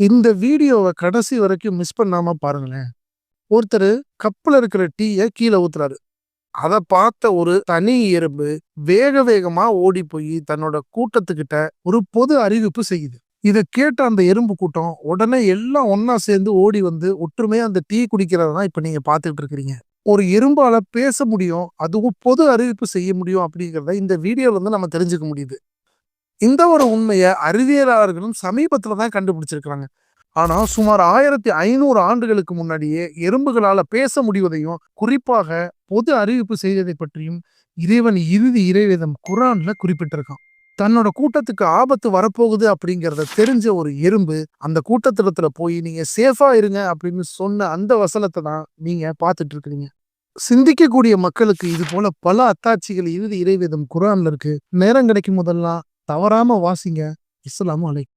இந்த வீடியோவை கடைசி வரைக்கும் மிஸ் பண்ணாமல் பாருங்களேன். ஒருத்தர் கப்பில் இருக்கிற டீயை கீழே ஊத்துறாரு. அதை பார்த்த ஒரு தனி எறும்பு வேக வேகமாக ஓடி போய் தன்னோட கூட்டத்துக்கிட்ட ஒரு பொது அறிவிப்பு செய்யுது. இதை கேட்ட அந்த எறும்பு கூட்டம் உடனே எல்லாம் ஒன்றா சேர்ந்து ஓடி வந்து ஒற்றுமையாக அந்த டீ குடிக்கிறத தான் இப்போ நீங்கள் பார்த்துக்கிட்டு இருக்கிறீங்க. ஒரு எறும்பால் பேச முடியும் அதுவும் பொது அறிவிப்பு செய்ய முடியும் அப்படிங்கிறத இந்த வீடியோவில் வந்து நம்ம தெரிஞ்சுக்க முடியுது. இந்த ஒரு உண்மையை அறிவியலாளர்களும் சமீபத்தில் தான் கண்டுபிடிச்சிருக்கிறாங்க. ஆனால் சுமார் ஆயிரத்தி ஐநூறு ஆண்டுகளுக்கு முன்னாடியே எறும்புகளால் பேச முடிவதையும் குறிப்பாக பொது அறிவிப்பு செய்ததை பற்றியும் இறைவன் இறுதி இறைவேதம் குரான்ல குறிப்பிட்டிருக்கான். தன்னோட கூட்டத்துக்கு ஆபத்து வரப்போகுது அப்படிங்கிறத தெரிஞ்ச ஒரு எறும்பு அந்த கூட்டத்திடத்துல போய் நீங்க சேஃபா இருங்க அப்படின்னு சொன்ன அந்த வசனத்தை தான் நீங்க பார்த்துட்டு இருக்கிறீங்க சிந்திக்கக்கூடிய மக்களுக்கு இது போல பல அத்தாட்சிகள் இறுதி இறைவேதம் குரான்ல இருக்கு. நேரம் கிடைக்கும் போதெல்லாம் தவறாமல் வாசிங்க. இஸ்லாமும் அலைக்கும்